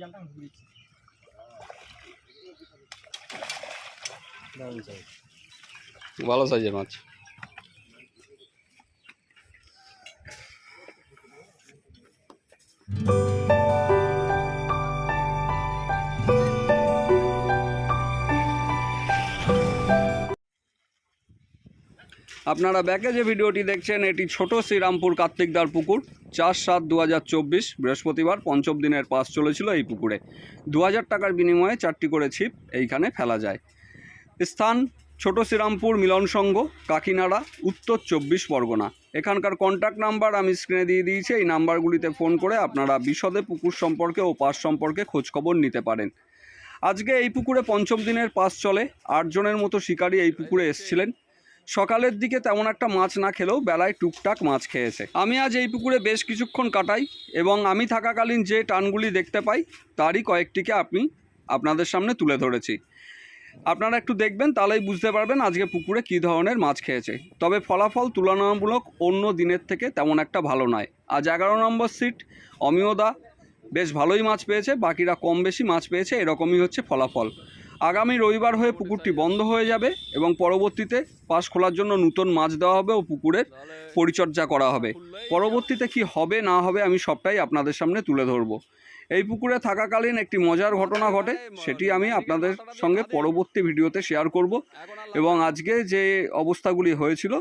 জালটা আমি ঢুকে দিচ্ছি। ভালো সাইজের মাছ। আপনারা ব্যাকে যে ভিডিওটি দেখছেন, এটি ছোট শ্রীরামপুর কার্তিকদার পুকুর, চার সাত দু বৃহস্পতিবার, পঞ্চম দিনের পাস চলেছিল এই পুকুরে। দু হাজার টাকার বিনিময়ে চারটি করে ছিপ এইখানে ফেলা যায়। স্থান, ছোট শ্রীরামপুর মিলন সংঘ, কাকিনাড়া, উত্তর চব্বিশ পরগনা। এখানকার কন্ট্যাক্ট নাম্বার আমি স্ক্রিনে দিয়ে দিয়েছি, এই নাম্বারগুলিতে ফোন করে আপনারা বিশদে পুকুর সম্পর্কে ও পাস সম্পর্কে খোঁজখবর নিতে পারেন। আজকে এই পুকুরে পঞ্চম দিনের পাস চলে, আটজনের মতো শিকারী এই পুকুরে এসছিলেন। সকালের দিকে তেমন একটা মাছ না খেলেও বেলায় টুকটাক মাছ খেয়েছে। আমি আজ এই পুকুরে বেশ কিছুক্ষণ কাটাই এবং আমি থাকাকালীন যে টানগুলি দেখতে পাই, তারই কয়েকটিকে আপনি আপনাদের সামনে তুলে ধরেছি। আপনারা একটু দেখবেন, তাহলেই বুঝতে পারবেন আজকে পুকুরে কী ধরনের মাছ খেয়েছে। তবে ফলাফল তুলনামূলক অন্য দিনের থেকে তেমন একটা ভালো নয়। আজ এগারো নম্বর সিট, অমিয়দা বেশ ভালোই মাছ পেয়েছে, বাকিরা কম বেশি মাছ পেয়েছে, এরকমই হচ্ছে ফলাফল। আগামী রবিবার হয়ে পুকুরটি বন্ধ হয়ে যাবে এবং পরবর্তীতে পাশ খোলার জন্য নতুন মাছ দেওয়া হবে ও পুকুরের পরিচর্যা করা হবে। পরবর্তীতে কি হবে, না হবে আমি সবটাই আপনাদের সামনে তুলে ধরবো। এই পুকুরে থাকাকালীন একটি মজার ঘটনা ঘটে, সেটি আমি আপনাদের সঙ্গে পরবর্তী ভিডিওতে শেয়ার করব এবং আজকে যে অবস্থাগুলি হয়েছিল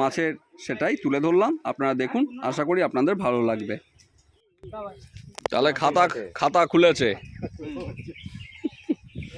মাছের, সেটাই তুলে ধরলাম। আপনারা দেখুন, আশা করি আপনাদের ভালো লাগবে। তাহলে খাতা খাতা খুলেছে।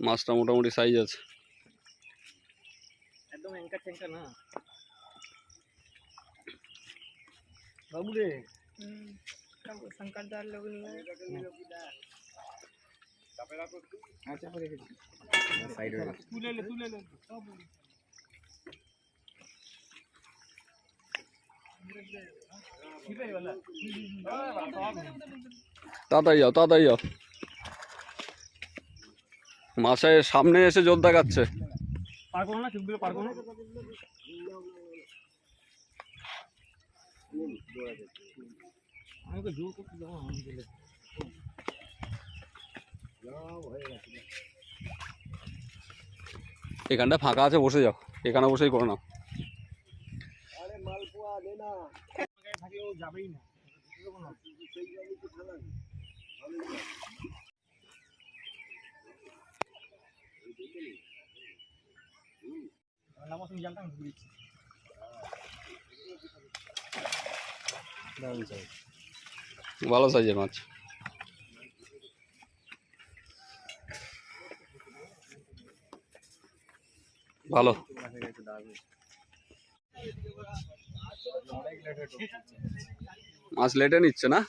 মাছটা মোটামুটি সাইজ আছে। একদম অ্যাঙ্কার ট্যাঙ্কার না। বাবু রে। শঙ্কর দার লোক আচ্ছা করে রেখেছি তুলে তুলে সব ছিপে বলা তাড়াতাড়ি যাও যাও। সামনে এসে জোর দেখাচ্ছে এখানটা ফাঁকা আছে, বসে যাও। এখানে বসেই করে নাও। যাবেই না। নামাজ ভালো সাইজের মাছ। ভালো। মাছ লেটে নিচ্ছে না?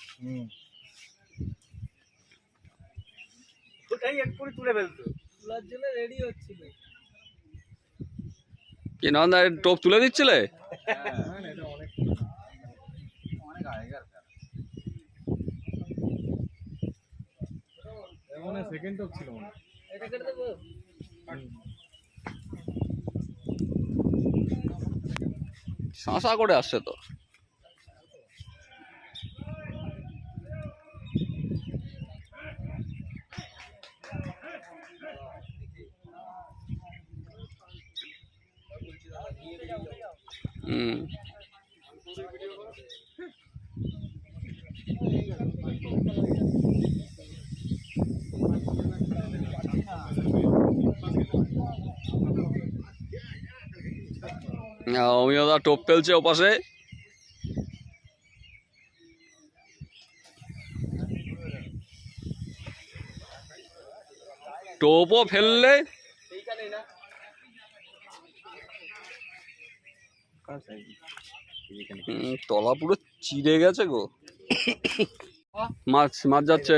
ওটাই এক করে তুলে ফেলতো। তোলার জন্য রেডি হচ্ছিল। কি না টোপ তুলে দিচ্ছিলে? সেকেন্ড টপ ছিল এটা কেটে দেবো? শাঁসা করে আসছে তো হুম অমিয়দা টোপ ফেলছে ওপাশে। টোপও ফেললে। তলা পুরো চিড়ে গেছে গো। মাছ মাছ যাচ্ছে।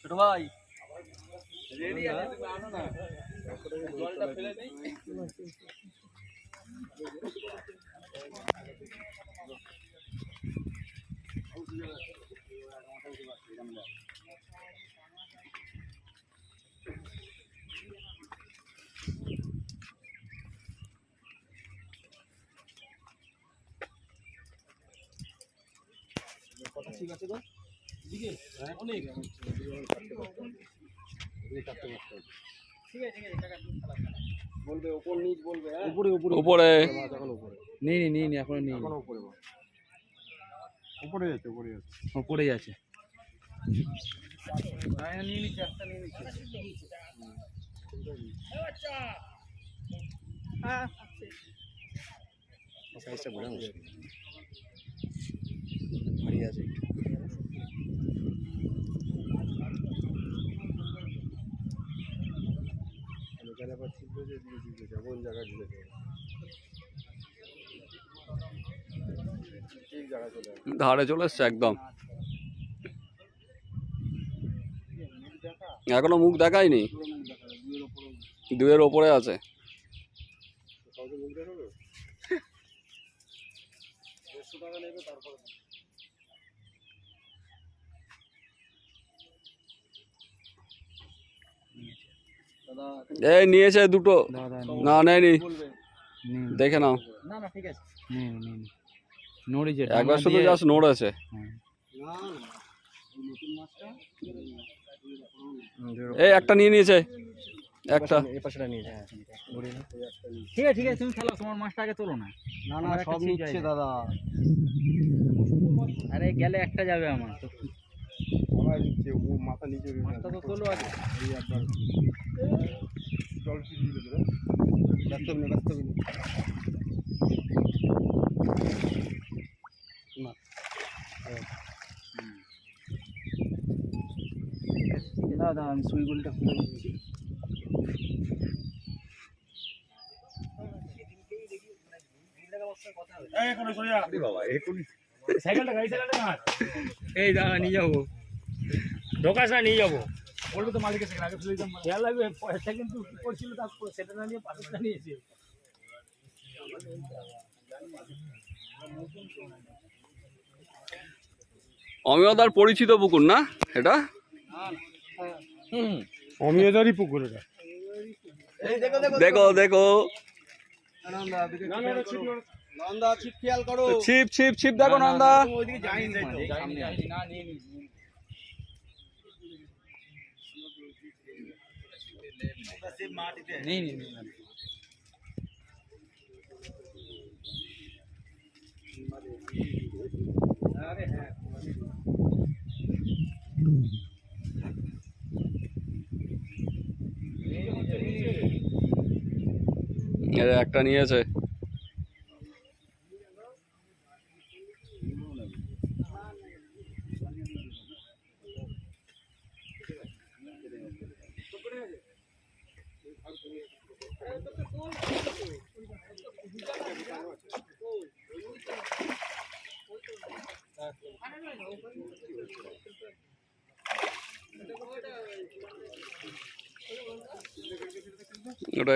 ছোট ভাই। বলবে ওপর নিচ বলবে হ্যাঁ? উপরে উপরে। উপরে। এখন উপরে। নেই নেই এখন নেই। এখন উপরে বল। উপরে যাচ্ছে উপরে যাচ্ছে উপরেই আছে। সাইজটা বোঝা মুশকিল। ভারী আছে একটু। ধারে চলে এসছে একদম। এখনও মুখ দেখায়নি? দুয়ের ওপরে আছে। টাকা নেবে তারপর এই নিয়েছে দুটো। না নেয়নি। দেখে নাও। না না ঠিক আছে। নেই নেই নড়ি যেটা একবার শুধু জাস্ট নড়েছে। হ্যাঁ। এই নতুন মাছটা এই একটা নিয়ে নিয়েছে। একটা। এই পাশেটা নিয়ে হ্যাঁ ঠিক আছে ঠিক আছে তুমি খেলো তোমার মাছটা আগে তোলো না। না না সব নিচ্ছে দাদা। আরে গেলে একটা যাবে আমার সবাই নিচ্ছে ও মাথা নিচে তো তোলো আগে। এই একবার জল। ফিরিয়ে দিল ব্যস্ত হবি না ব্যস্ত না। না। দাদা আমি সুইগুলিটা খুলে এই দাদা নিয়ে যাব। ঢোকাস না নিয়ে যাব। বলব তো মালিকের সেখানে আগে ফেলে দিতাম খেয়াল লাগবে পয়সা কিন্তু কি করছিল তারপর সেটা না নিয়ে পাশেরটা নিয়েছে। অমিয়দার পরিচিত পুকুর না এটা? অমিয়দারই পুকুর এটা। দেখো দেখো নন্দা ছিপ খেয়াল করো ছিপ ছিপ ছিপ দেখো নন্দা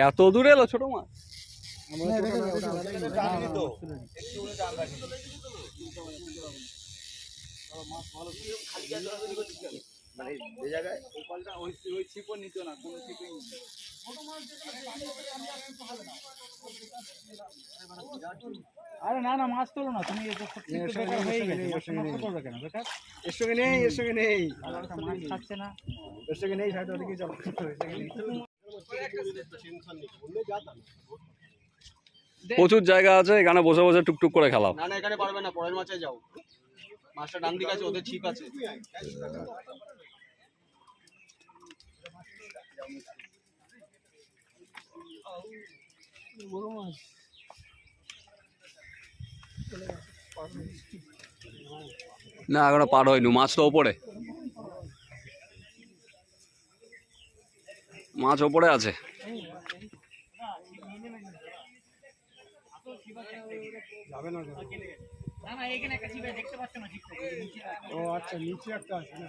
এত দূরে না নিয়ে নি মাছ? নেই এই যে একটা নিয়েছে ওটাই আছে এত দূরে এলো ছোট মাছ আরে না না মাছ তোলো না তুমি হয়ে গেছে করবে কেন বেকার এর সঙ্গে নেই এর সঙ্গে নেই। মাছ খাচ্ছে না। এর সঙ্গে নেই সাইড ওদিকে। প্রচুর জায়গা আছে এখানে বসে বসে টুকটুক করে খেলাও। না না এখানে পারবে না পরের মাছে যাও। মাছটা ডান দিকে আছে ওদের ছিপ আছে। বড় মাছ না এখনও পার হয়নি মাছ তো ওপরে। মাছ ওপরে আছে। যাবে না না না এখানে একটা চিপে দেখতে পাচ্ছ না ঠিক করে নিচে ও আচ্ছা নিচে একটা আছে না?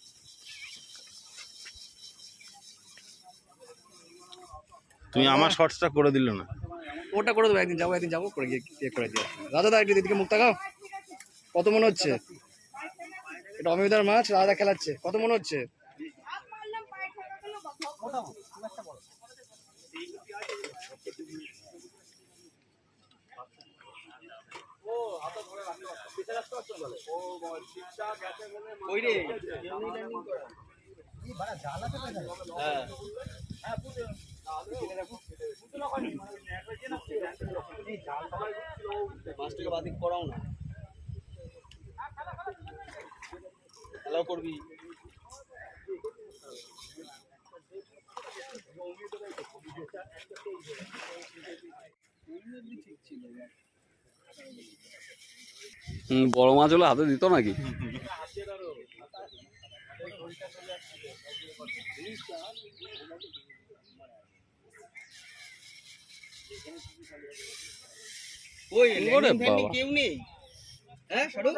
তুমি আমার শর্টসটা করে দিল না। ওটা করে দেবো একদিন যাব একদিন যাব করে গিয়ে ইয়ে করে দিয়ে রাজা দা একটু দিদিকে মুখ তাকাও। কত মনে হচ্ছে? এটা অমিতার মাছ রাজা খেলাচ্ছে। কত মনে হচ্ছে? মাছটাকে বাদিক করাও না। করবি। বড় মাছ হলে হাতে দিত নাকি? ওই। কেউ নেই? হ্যাঁ সাড়ু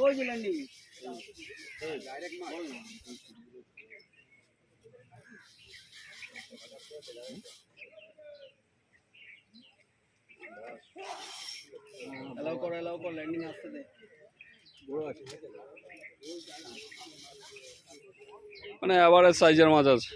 ওই যে ল্যান্ডিং এলাও কর এলাও কর ল্যান্ডিং আসতে দে। বড় আছে। মানে এভারেজ সাইজের মাছ আছে।